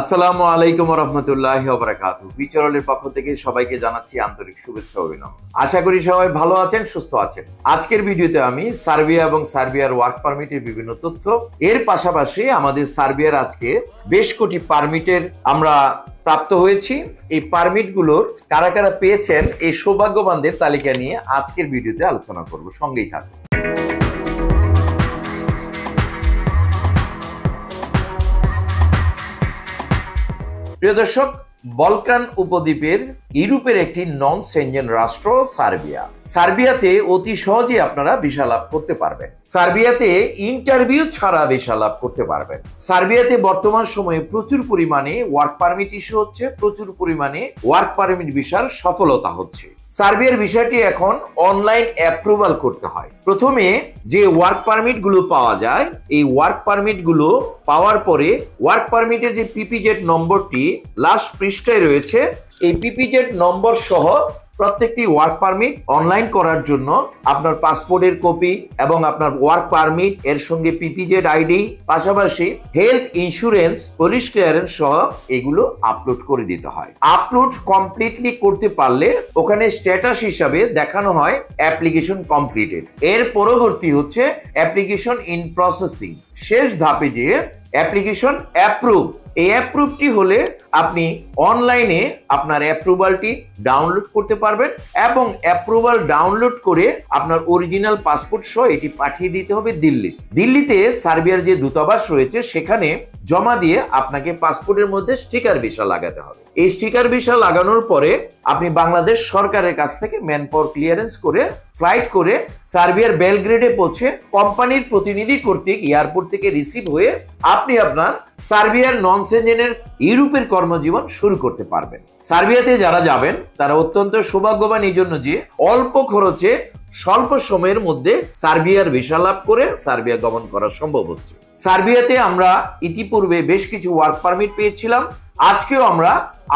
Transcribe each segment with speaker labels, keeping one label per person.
Speaker 1: আসসালামু আলাইকুম রহমতুল্লাহ বারাকাত বিচরলের পক্ষ থেকে সবাইকে জানাচ্ছি আন্তরিক শুভেচ্ছা অভিনন্দন। আশা করি সবাই ভালো আছেন, সুস্থ আছেন। আজকের ভিডিওতে আমি সার্বিয়া এবং সার্বিয়ার ওয়ার্ক পারমিটের বিভিন্ন তথ্য। এর পাশাপাশি আমাদের সার্বিয়ার আজকে বেশ কোটি পারমিটের আমরা প্রাপ্ত হয়েছি। এই পারমিটগুলোর কারা কারা পেয়েছেন, এই সৌভাগ্যবানদের তালিকা নিয়ে আজকের ভিডিওতে আলোচনা করব। সঙ্গেই থাকুন। প্রিয় দর্শক, বলকান উপদ্বীপের ইউরোপের একটি নন সেনজেন রাষ্ট্র, সার্বিয়া। সার্বিয়াতে অতি সহজে আপনারা ভিসা লাভ করতে পারবেন। সার্বিয়াতে ইন্টারভিউ ছাড়া ভিসা লাভ করতে পারবেন। সার্বিয়াতে বর্তমান সময়ে প্রচুর পরিমাণে ওয়ার্ক পারমিট ইস্যু হচ্ছে, প্রচুর পরিমাণে ওয়ার্ক পারমিট ভিসার সফলতা হচ্ছে। সার্বিয়ার বিষয়টি এখন অনলাইন অ্যাপ্রুভাল করতে হয়। প্রথমে যে ওয়ার্ক পারমিটগুলো পাওয়া যায়, এই ওয়ার্ক পারমিটগুলো পাওয়ার পরে ওয়ার্ক পারমিটের যে পিপিজেড নম্বরটি লাস্ট পৃষ্ঠায় রয়েছে, এই পিপিজেড নম্বর সহ প্রত্যেকটি ওয়ার্ক পারমিট অনলাইন করার জন্য আপনার পাসপোর্টের কপি এবং আপনার ওয়ার্ক পারমিট এর সঙ্গে পিপিজেড আইডি পাশাপাশি হেলথ ইন্স্যুরেন্স পুলিশ ক্লিয়ারেন্স সহ এগুলো আপলোড করে দিতে হয়। আপলোড কমপ্লিটলি করতে পারলে ওখানে স্ট্যাটাস হিসাবে দেখানো হয় অ্যাপ্লিকেশন কমপ্লিটেড এর পরবর্তী হচ্ছে অ্যাপ্লিকেশন ইন প্রসেসিং শেষ ধাপে যে অ্যাপ্লিকেশন অ্যাপ্রুভ এই অ্যাপ্রুভটি হলে আপনি অনলাইনে আপনার অ্যাপ্রুভালটি ডাউনলোড করতে পারবেন এবং অ্যাপ্রুভাল ডাউনলোড করে আপনার অরিজিনাল পাসপোর্ট সহ এটি পাঠিয়ে দিতে হবে দিল্লি দিল্লিতে সার্বিয়ার যে দূতাবাস রয়েছে, সেখানে জমা দিয়ে আপনাকে পাসপোর্টের মধ্যে স্টিকার ভিসা লাগাতে হবে। এই স্টিকার ভিসা লাগানোর পরে আপনি বাংলাদেশ সরকারের কাছ থেকে ম্যান পাওয়ার ক্লিয়ারেন্স করে ফ্লাইট করে সার্বিয়ার বেলগ্রেডে পৌঁছে কোম্পানির প্রতিনিধি কর্তৃক এয়ারপোর্ট থেকে রিসিভ হয়ে আপনি আপনার সার্বিয়ার নন সেঞ্জেনের ইউরোপের কর্মজীবন শুরু করতে পারবেন। সার্বিয়াতে যারা যাবেন, তারা অত্যন্ত সৌভাগ্যবান এই জন্য যে অল্প খরচে স্বল্প সময়ের মধ্যে সার্বিয়ার ভিসা লাভ করে সার্বিয়া গমন করা সম্ভব হচ্ছে। সার্বিয়াতে আমরা ইতিপূর্বে বেশ কিছু ওয়ার্ক পারমিট পেয়েছিলাম। আজকেও আমরা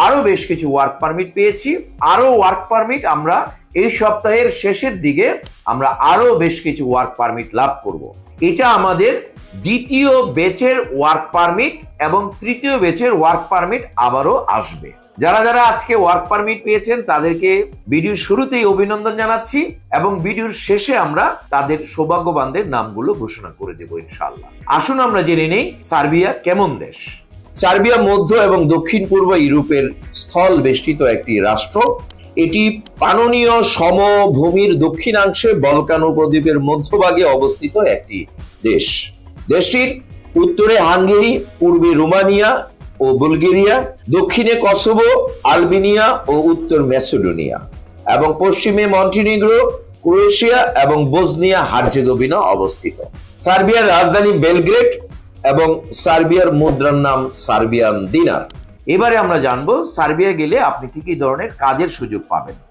Speaker 1: আরও বেশ কিছু ওয়ার্ক পারমিট পেয়েছি। আরও ওয়ার্ক পারমিট আমরা এই সপ্তাহের শেষের দিকে আমরা আরও বেশ কিছু ওয়ার্ক পারমিট লাভ করব। এটা আমাদের দ্বিতীয় বেচের ওয়ার্ক পারমিট এবং তৃতীয় বেচের ওয়ার্ক পারমিট আবারও আসবে। যারা যারা আজকে ওয়ার্ক পারমিট পেয়েছেন, তাদেরকে ভিডিওর শুরুতেই অভিনন্দন জানাচ্ছি এবং ভিডিওর শেষে আমরা তাদের সৌভাগ্যবানদের নামগুলো ঘোষণা করে দেব ইনশাআল্লাহ। আসুন আমরা জেনে নেই সার্বিয়া কেমন দেশ? সার্বিয়া মধ্য এবং দক্ষিণ পূর্ব ইউরোপের স্থল বেষ্টিত একটি রাষ্ট্র। এটি পাননীয় সমভূমির দক্ষিণাংশে বলকান উপদ্বীপের মধ্যভাগে অবস্থিত একটি দেশ। দেশটির উত্তরে হাঙ্গেরি, পূর্বে রোমানিয়া ও বুলগেরিয়া, দক্ষিণে কসোভো, আলবেনিয়া ও উত্তর ম্যাসেডোনিয়া এবং পশ্চিমে মন্টিনিগ্রো, ক্রোয়েশিয়া এবং বোজনিয়া হার্জেগোভিনা অবস্থিত। সার্বিয়ার রাজধানী বেলগ্রেড এবং সার্বিয়ার মুদ্রার নাম সার্বিয়ান দিনার। এবারে আমরা জানব সার্বিয়া গেলে আপনি কি কি ধরনের কাজের সুযোগ পাবেন।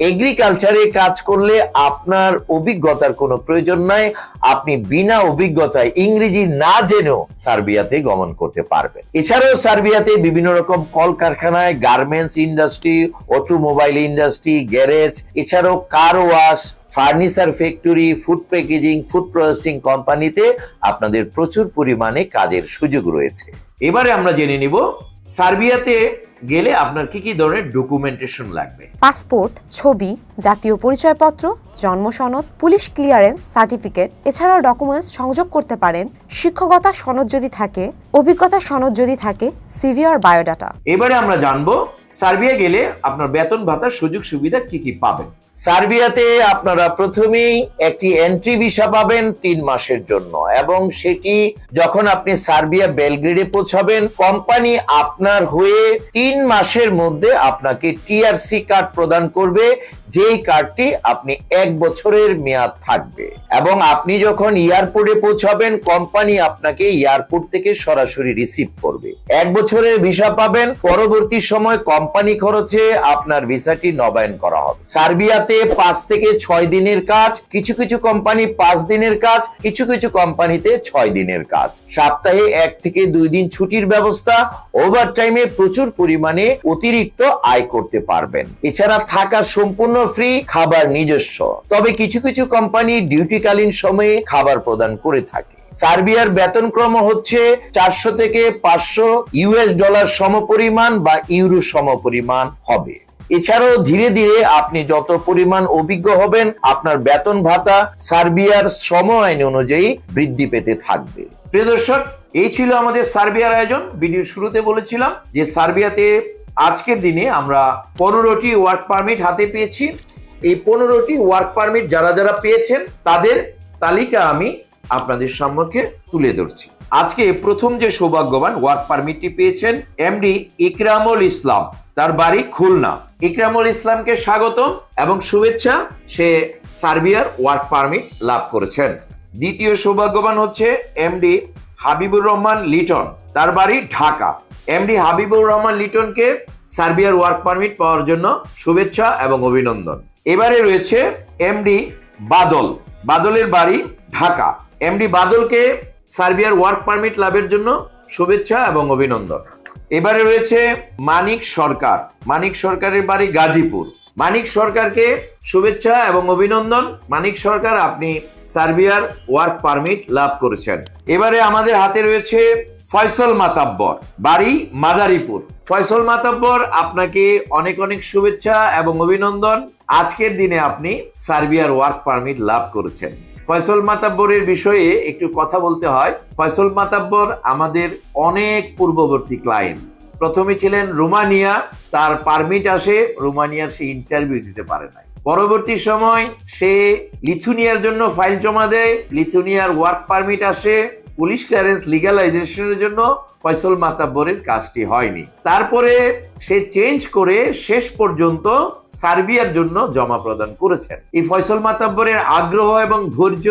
Speaker 1: এগ্রিকালচারে কাজ করলে আপনার অভিজ্ঞতার কোনো প্রয়োজন নাই। আপনি বিনা অভিজ্ঞতায় ইংরেজি না জেনেও সার্বিয়াতে গমন করতে পারবেন। এছাড়াও সার্বিয়াতে বিভিন্ন রকম কলকারখানায় garments industry automobile industry garage এছাড়াও car wash furniture factory food packaging food processing কোম্পানিতে আপনাদের প্রচুর পরিমাণে কাজের সুযোগ রয়েছে। এবারে আমরা জেনে নিব, সার্বিয়াতে গেলে আপনার কি কি ধরনের ডকুমেন্টেশন লাগবে?
Speaker 2: পাসপোর্ট ছবি জাতীয় পরিচয়পত্র জন্ম সনদ পুলিশ ক্লিয়ারেন্স সার্টিফিকেট এছাড়াও ডকুমেন্টস সংযোগ করতে পারেন। শিক্ষকতা সনদ যদি থাকে অভিজ্ঞতা সনদ যদি থাকে সিভি আর বায়োডাটা
Speaker 1: এবারে আমরা জানব সার্বিয়া গেলে আপনার বেতন ভাতার সুযোগ সুবিধা কি কি পাবেন? সার্বিয়াতে আপনারা প্রথমেই একটি এন্ট্রি ভিসা পাবেন তিন মাসের জন্য এবং সেটি যখন আপনি সার্বিয়া বেলগ্রেডে পৌঁছাবেন কোম্পানি আপনার হয়ে তিন মাসের মধ্যে আপনাকে টিআরসি কার্ড প্রদান করবে, যেই কার্ডটি আপনি এক বছরের মেয়াদ থাকবে। এবং আপনি যখন এয়ারপোর্টে পৌঁছাবেন কোম্পানি আপনাকে এয়ারপোর্ট থেকে সরাসরি রিসিভ করবে। এক বছরের ভিসা পাবেন, পরবর্তী সময় কোম্পানি খরচে আপনার ভিসাটি নবায়ন করা হবে। সার্বিয়াতে পাঁচ থেকে ছয় দিনের কাজ, কিছু কিছু কোম্পানি পাঁচ দিনের কাজ, কিছু কিছু কোম্পানিতে ছয় দিনের কাজ। সপ্তাহে এক থেকে দুই দিন ছুটির ব্যবস্থা ওভার টাইমে প্রচুর পরিমাণে অতিরিক্ত আয় করতে পারবেন। এছাড়া থাকা সম্পূর্ণ ফ্রি খাবার নিজস্ব। তবে কিছু কিছু কোম্পানি ডিউটিকালীন সময়ে খাবার প্রদান করে থাকে। সার্বিয়ার বেতনক্রম হচ্ছে চারশো থেকে পাঁচশো ইউএস ডলার সমপরিমাণ বা ইউরো সমপরিমাণ হবে। এছাড়াও ধীরে ধীরে আপনি যত পরিমাণ অভিজ্ঞ হবেন, আপনার বেতন ভাতা সার্বিয়ার শ্রম আইন অনুযায়ী বৃদ্ধি পেতে থাকবে। প্রিয় দর্শক এই ছিল আমাদের সার্বিয়ার আয়োজন। ভিডিওর শুরুতে বলেছিলাম যে সার্বিয়াতে আজকের দিনে আমরা পনেরোটি ওয়ার্ক পারমিট হাতে পেয়েছি। এই পনেরোটি ওয়ার্ক পারমিট যারা যারা পেয়েছেন, তাদের তালিকা আমি আপনাদের সম্মুখে তুলে ধরছি। আজকে প্রথম যে সৌভাগ্যবান ওয়ার্ক পারমিটটি পেয়েছেন এমডি ইকরামুল ইসলাম। তার বাড়ি খুলনা। ইকরামুল ইসলামকে স্বাগতম এবং শুভেচ্ছা, সে সার্বিয়ার ওয়ার্ক পারমিট লাভ করেছেন। দ্বিতীয় সৌভাগ্যবান হচ্ছে এমডি হাবিবুর রহমান লিটন, তার বাড়ি ঢাকা। এমডি হাবিবুর রহমান লিটনকে সার্বিয়ার ওয়ার্ক পারমিট পাওয়ার জন্য শুভেচ্ছা এবং অভিনন্দন। এবারে রয়েছে এমডি বাদল, বাদলের বাড়ি ঢাকা। এমডি বাদলকে সার্বিয়ার ওয়ার্ক পারমিট লাভের জন্য শুভেচ্ছা এবং অভিনন্দন। এবারে রয়েছে মানিক সরকার, মানিক সরকারের বাড়ি গাজীপুর। মানিক সরকারকে শুভেচ্ছা এবং অভিনন্দন। মানিক সরকার, আপনি সার্বিয়ার ওয়ার্ক পারমিট লাভ করেছেন। এবারে আমাদের হাতে রয়েছে ফয়সল মাতাব্বর, বাড়ি মাদারীপুর। ফয়সল মাতাব্বর, আপনাকে অনেক অনেক শুভেচ্ছা এবং অভিনন্দন। আজকের দিনে আপনি সার্বিয়ার ওয়ার্ক পারমিট লাভ করেছেন। ফয়সল মাতাব্বরের বিষয়ে একটু কথা বলতে হয়। ফয়সল মাতাব্বর আমাদের অনেক পূর্ববর্তী ক্লায়েন্ট প্রথমে ছিলেন রোমানিয়া, তার পারমিট আসে, রোমানিয়ার সে ইন্টারভিউ দিতে পারে নাই। পরবর্তী সময় সে লিথুনিয়ার জন্য ফাইল জমা দেয়, লিথুনিয়ার ওয়ার্ক পারমিট আসে, পুলিশ ক্লিয়ারেন্স লিগালাইজেশনের জন্য ফয়সল মাতাব্বরের কাজটি হয়নি। তারপরে সে চেঞ্জ করে শেষ পর্যন্ত সার্বিয়ার জন্য জমা প্রদান করেছেন। এই ফয়সল মাতাব্বরের আগ্রহ এবং ধৈর্য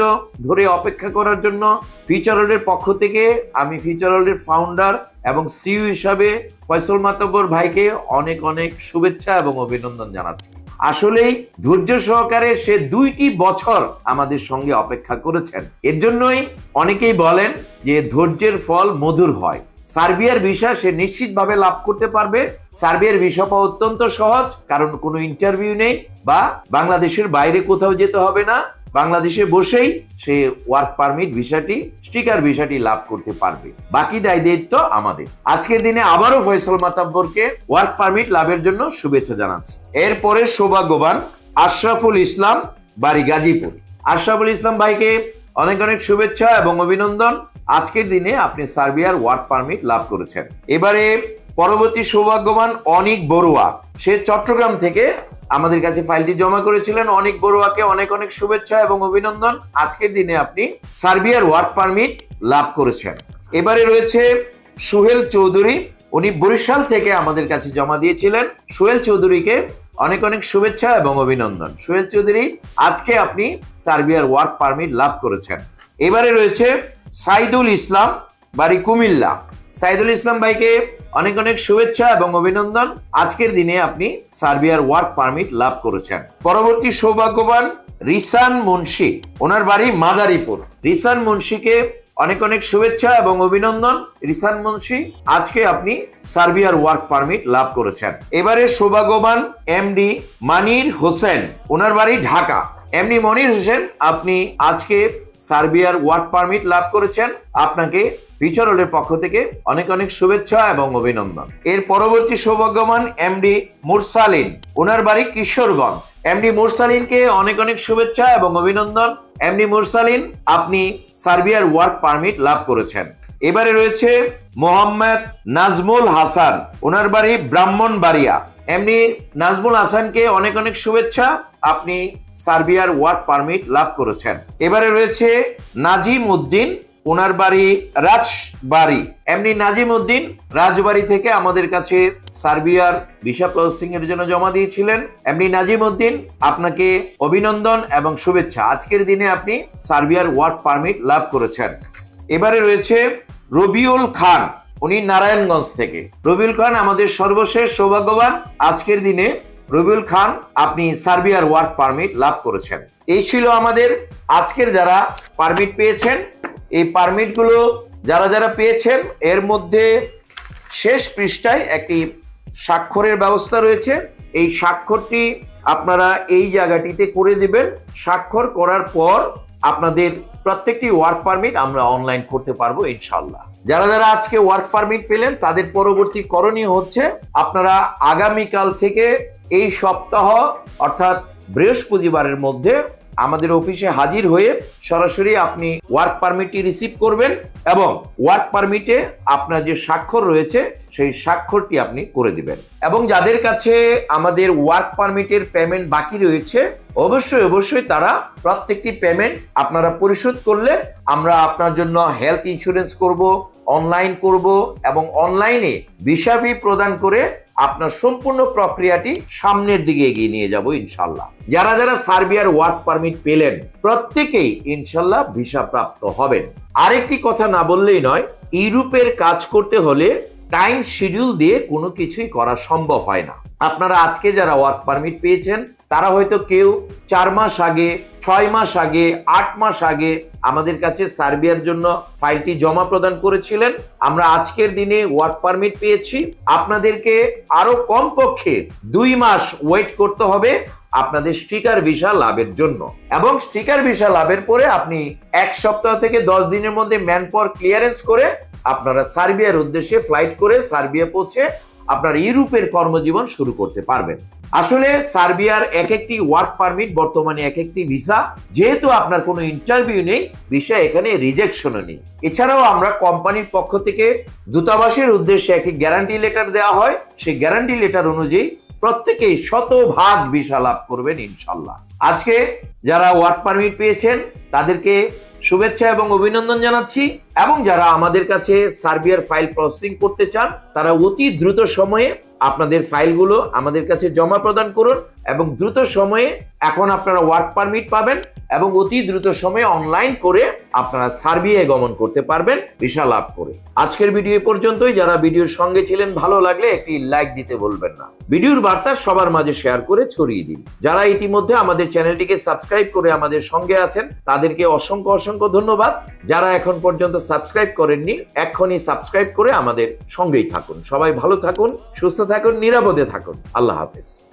Speaker 1: ধরে অপেক্ষা করার জন্য ফিউচারলের পক্ষ থেকে আমি ফিউচারলের ফাউন্ডার এবং সিইও হিসাবে ফয়সল মাতাব্বর ভাইকে অনেক অনেক শুভেচ্ছা এবং অভিনন্দন জানাচ্ছি। আসলেই ধৈর্য সহকারে সে দুইটি বছর আমাদের সঙ্গে অপেক্ষা করেছেন। এর জন্যই অনেকেই বলেন যে ধৈর্যের ফল মধুর হয়। সার্বিয়ার ভিসা সে নিশ্চিতভাবে লাভ করতে পারবে। সার্বিয়ার ভিসা পাওয়া অত্যন্ত সহজ, কারণ কোনো ইন্টারভিউ নেই বা বাংলাদেশের বাইরে কোথাও যেতে হবে না। বাংলাদেশে বসেই সে ওয়ার্ক পারমিট ভিসাটি স্টিকার ভিসাটি লাভ করতে পারবে। বাকি দায় দায়িত্ব আমাদের। আজকের দিনে আবারও ফয়সল মাতাব্বরকে ওয়ার্ক পারমিট লাভের জন্য শুভেচ্ছা জানাচ্ছি। এরপরে সৌভাগ্যবান আশরাফুল ইসলাম, বাড়ি গাজীপুর। আশরাফুল ইসলাম ভাইকে অনেক অনেক শুভেচ্ছা এবং অভিনন্দন। আজকের দিনে আপনি সার্বিয়ার ওয়ার্ক পারমিট লাভ করেছেন। এবারে পরবর্তী সৌভাগ্যবান অনিক বড়ুয়া। সে চট্টগ্রাম থেকে আমাদের কাছে ফাইলটি জমা করেছিলেন। অনেক বড়ুয়াকে অনেক অনেক শুভেচ্ছা এবং অভিনন্দন। আজকের দিনে আপনি সার্বিয়ার ওয়ার্ক পারমিট লাভ করেছেন। এবারে রয়েছে সুহেল চৌধুরী। উনি বরিশাল থেকে আমাদের কাছে জমা দিয়েছিলেন। সোহেল চৌধুরীকে অনেক অনেক শুভেচ্ছা এবং অভিনন্দন। সোহেল চৌধুরী, আজকে আপনি সার্বিয়ার ওয়ার্ক পারমিট লাভ করেছেন। এবারে রয়েছে সাইদুল ইসলাম বাড়ি কুমিল্লা। সাইদুল ইসলাম ভাইকে অনেক অনেক শুভেচ্ছা এবং অভিনন্দন। আজকের দিনে আপনি সার্বিয়ার ওয়ার্ক পারমিট লাভ করেছেন। পরবর্তী সৌভাগ্যবান রিসান মুন্সি, ওনার বাড়ি মাদারীপুর। রিসান মুন্সিকে অনেক অনেক শুভেচ্ছা এবং অভিনন্দন। রিসান মুন্সি, আজকে আপনি সার্বিয়ার ওয়ার্ক পারমিট লাভ করেছেন। এবারে সৌভাগ্যবান এমডি মানির হোসেন, ওনার বাড়ি ঢাকা। এমডি মনির হোসেন, আপনি আজকে সার্বিয়ার ওয়ার্ক পারমিট লাভ করেছেন। আপনাকে ফিচারলের পক্ষ থেকে অনেক অনেক শুভেচ্ছা এবং অভিনন্দন। এর পরবর্তী সৌভাগ্যবান এমডি মুরসালিন, ওনার বাড়ি কিশোরগঞ্জ। এমডি মুরসালিনকে অনেক অনেক শুভেচ্ছা এবং অভিনন্দন। এমডি মুরসালিন, আপনি সার্বিয়ার ওয়ার্ক পারমিট লাভ করেছেন। এবারে রয়েছে মোহাম্মদ নাজমুল হাসান, ওনার বাড়ি ব্রাহ্মণবাড়িয়া। এমনি নাজমুল হাসানকে অনেক অনেক শুভেচ্ছা। আপনি সার্বিয়ার ওয়ার্ক পারমিট লাভ করেছেন। এবারে রয়েছে নাজিম উদ্দিন ওনার বাড়ি রাজবাড়ি। এমনি নাজিম উদ্দিন রাজবাড়ি থেকে আমাদের কাছে সার্বিয়ার ভিসা প্রসেসিং এর জন্য জমা দিয়েছিলেন। এমনি নাজিম উদ্দিন, আপনাকে অভিনন্দন এবং শুভেচ্ছা। আজকের দিনে আপনি সার্বিয়ার ওয়ার্ক পারমিট লাভ করেছেন। এবারে রয়েছে রবিউল খান, উনি নারায়ণগঞ্জ থেকে। রবিউল খান, আমাদের সর্বশেষ সৌভাগ্যবান আজকের দিনে রবিউল খান, আপনি সার্বিয়ার ওয়ার্ক পারমিট লাভ করেছেন। এই ছিল আমাদের আজকের যারা পারমিট পেয়েছেন। এই পারমিটগুলো যারা যারা পেয়েছেন, এর মধ্যে শেষ পৃষ্ঠায় একটি স্বাক্ষরের ব্যবস্থা রয়েছে। এই স্বাক্ষরটি আপনারা এই জায়গাটিতে করে দেবেন। স্বাক্ষর করার পর আপনাদের প্রত্যেকটি ওয়ার্ক পারমিট আমরা অনলাইন করতে পারব ইনশাল্লাহ যারা যারা আজকে ওয়ার্ক পারমিট পেলেন, তাদের পরবর্তী করণীয় হচ্ছে, আপনারা আগামীকাল থেকে এই সপ্তাহ, অর্থাৎ বৃহস্পতিবারের মধ্যে আমাদের অফিসে হাজির হয়ে সরাসরি আপনি ওয়ার্ক পারমিটটি রিসিভ করবেন এবং ওয়ার্ক পারমিটে আপনার যে স্বাক্ষর রয়েছে, সেই স্বাক্ষরটি আপনি করে দিবেন। এবং যাদের কাছে আমাদের ওয়ার্ক পারমিটের পেমেন্ট বাকি রয়েছে, অবশ্যই অবশ্যই তারা প্রত্যেকটি পেমেন্ট আপনারা পরিশোধ করলে আমরা আপনার জন্য হেলথ ইন্স্যুরেন্স করব অনলাইন করব এবং অনলাইনে ফি প্রদান করে আপনার সম্পূর্ণ প্রক্রিয়াটি সামনের দিকে এগিয়ে নিয়ে যাব ইনশাল্লাহ। যারা যারা সার্বিয়ার ওয়ার্ক পারমিট পেলেন, প্রত্যেকেই ইনশাল্লাহ ভিসা প্রাপ্ত হবেন। আরেকটি কথা না বললেই নয়, ইউরোপের কাজ করতে হলে টাইম শিডিউল দিয়ে কোনো কিছুই করা সম্ভব হয় না। আপনারা আজকে যারা ওয়ার্ক পারমিট পেয়েছেন, তারা হয়তো কেউ চার মাস আগে, ছয় মাস আগে, আট মাস আগে আমাদের কাছে সার্বিয়ার জন্য ফাইলটি জমা প্রদান করেছিলেন। আমরা আজকের দিনে ওয়ার্ক পারমিট পেয়েছি। আপনাদেরকে আরও কমপক্ষে দুই মাস ওয়েট করতে হবে আপনাদের স্টিকার ভিসা লাভের জন্য। এবং স্টিকার ভিসা লাভের পরে আপনি এক সপ্তাহ থেকে দশ দিনের মধ্যে ম্যান পাওয়ার ক্লিয়ারেন্স করে আপনারা সার্বিয়ার উদ্দেশ্যে ফ্লাইট করে সার্বিয়া পৌঁছে আপনার ইউরোপের কর্মজীবন শুরু করতে পারবেন। আসলে সার্বিয়ার এক একটি ওয়ার্ক পারমিট বর্তমানে এক একটি ভিসা যেহেতু আপনার কোনো ইন্টারভিউ নেই ভিসা এখানে রিজেকশনও নেই। এছাড়াও আমরা কোম্পানির পক্ষ থেকে দূতাবাসের উদ্দেশ্যে একটি গ্যারান্টি লেটার দেওয়া হয়। সেই গ্যারান্টি লেটার অনুযায়ী প্রত্যেকেই শতভাগ ভিসা লাভ করবেন ইনশাল্লাহ আজকে যারা ওয়ার্ক পারমিট পেয়েছেন, তাদেরকে শুভেচ্ছা এবং অভিনন্দন জানাচ্ছি। এবং যারা আমাদের কাছে সার্বিয়ার ফাইল প্রসেসিং করতে চান, তারা অতি দ্রুত সময়ে আপনাদের ফাইলগুলো আমাদের কাছে জমা প্রদান করুন। এবং দ্রুত সময়ে এখন আপনারা ওয়ার্ক পারমিট পাবেন এবং অতি দ্রুত সময়ে অনলাইন করে আপনারা সার্বিয়ায় গমন করতে পারবেন ভিসা লাভ করে। আজকের ভিডিও পর্যন্তই। যারা ভিডিওর সঙ্গে ছিলেন, ভালো লাগলে একটি লাইক দিতে বলবেন না। ভিডিওর বার্তা সবার মাঝে শেয়ার করে ছড়িয়ে দিন। যারা ইতিমধ্যে আমাদের চ্যানেলটিকে সাবস্ক্রাইব করে আমাদের সঙ্গে আছেন, তাদেরকে অসংখ্য অসংখ্য ধন্যবাদ। যারা এখন পর্যন্ত সাবস্ক্রাইব করেননি, এক্ষুনি সাবস্ক্রাইব করে আমাদের সঙ্গেই থাকুন। সবাই ভালো থাকুন, সুস্থ থাকুন, নিরাপদে থাকুন। আল্লাহ হাফেজ।